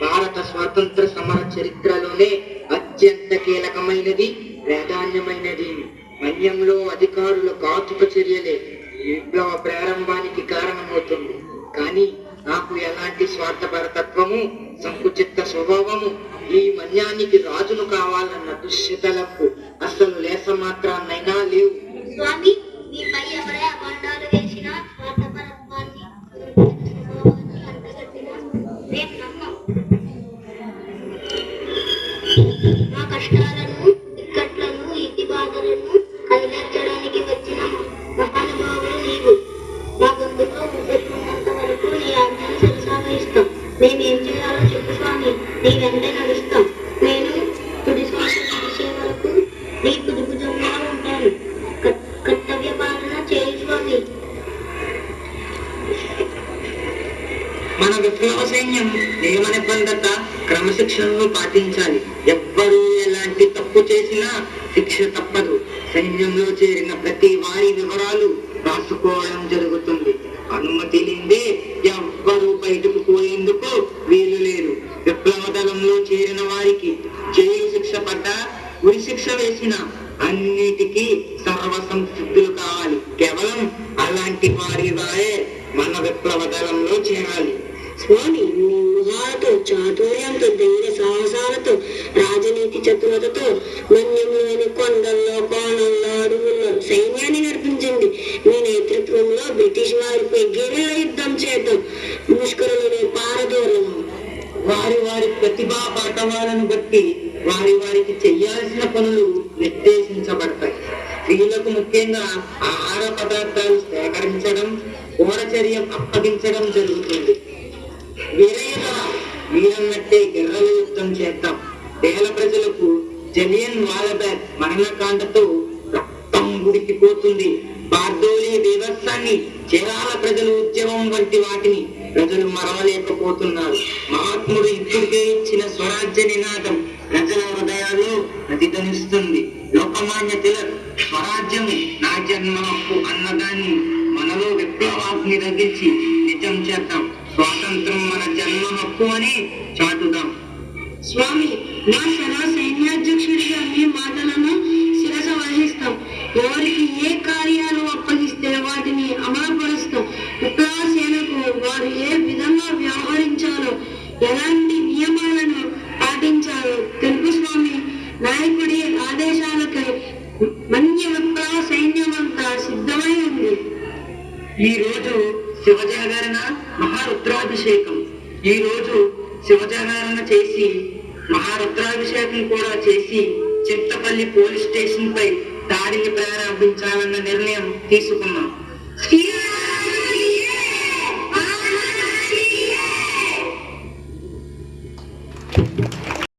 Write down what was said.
భారత స్వాతంత్ర సమర చరిత్రలోనే అత్యంత కీలకమైనది ప్రాధాన్యమైనది. మన్యంలో అధికారుల కాతుక చర్యలే విప్లవ ప్రారంభానికి కారణమవుతుంది. కానీ నాకు ఎలాంటి స్వార్థపరతత్వము సంకుచిత స్వభావము ఈ మన్యానికి రాజును కావాలన్న దుశ్యతలకు అసలు లేస మాత్రాన్నైనా లేవు. శిరసావహిస్తాం ఏం చేయాలో చెప్పు స్వామి నీ వెంటే నడుస్తాం నేను తుది శ్వాస విడిచే వరకు నీ కుదుపుజంగా ఉంటాను. కర్తవ్య పాలన చేయి స్వామి మన విప్లవ సైన్యం నియమ నిబంధత క్రమశిక్షణను పాటించాలి. ఎవ్వరూ ఎలాంటి తప్పు చేసినా శిక్ష తప్పదు. సైన్యంలో చేరిన ప్రతి వారి వివరాలు రాసుకోవడం జరుగుతుంది జైలు శిక్ష పడ్డా ఉరి శిక్ష వేసిన అన్నిటికీ సర్వ కావాలి. కేవలం అలాంటి వారి వారే మన విప్లవ దళంలో చేరాలి. స్వామి ఊహాలతో చాతుర్యంతో ధైర్య సాహసాలతో రాజనీతి చతురతతో మన్యంలోని కొండల్లో కోణంలో అడవుల్లో సైన్యాన్ని నడిపించింది మీ నేతృత్వంలో బ్రిటిష్ వారిపై గిరిల యుద్ధం చేద్దాం. ముష్క వారి వారి ప్రతిభా పాఠవాలను బట్టి వారి వారికి చెయ్యాల్సిన పనులు నిర్దేశించబడతాయి. స్త్రీలకు ముఖ్యంగా ఆహార పదార్థాలు సేకరించడం కూరచర్యం అప్పగించడం జరుగుతుంది. వీరయ్య వీరన్నట్టే గిర్రలు యుద్ధం చేద్దాం. దేహల ప్రజలకు జలియన్ వాలబాగ్ మరణకాండతో రక్తం ఉడికిపోతుంది. బార్దోలి బీభత్సాన్ని చీరాల ప్రజలు ఉద్యమం వంటి వాటిని ప్రజలు మరవలేకపోతున్నారు. తిలక్ స్వరాజ్యం నా జన్మ హక్కు అన్నదాన్ని మనలో విప్లవాన్ని రగిల్చి నిజం చేద్దాం. స్వాతంత్రం మన జన్మ హక్కు అని చాటుదాం. స్వామి మా సదా సైన్యాధ్యక్షుడిగా మీ మాటలను శిరస వహిస్తాం ఎవరికి ఏ కార్యాలు అప్పగిస్తే వాటిని అమలుపరుస్తాం. విప్లవ సేనకు వారు ఏ విధంగా వ్యవహరించాలో ఎలాంటి నియమాలను పాటించాలో తెలుగు స్వామి నాయకుడి ఆదేశాలకై మన్య సైన్యమంతా సిద్ధమై ఉంది. ఈ రోజు శివజాగరణ మహారుద్రాభిషేకం. ఈ రోజు శివజాగరణ చేసి మహారుద్రాభిషేకం కూడా చేసి చింతపల్లి పోలీస్ స్టేషన్ పై దాడిని ప్రారంభించాలన్న నిర్ణయం తీసుకున్నాం.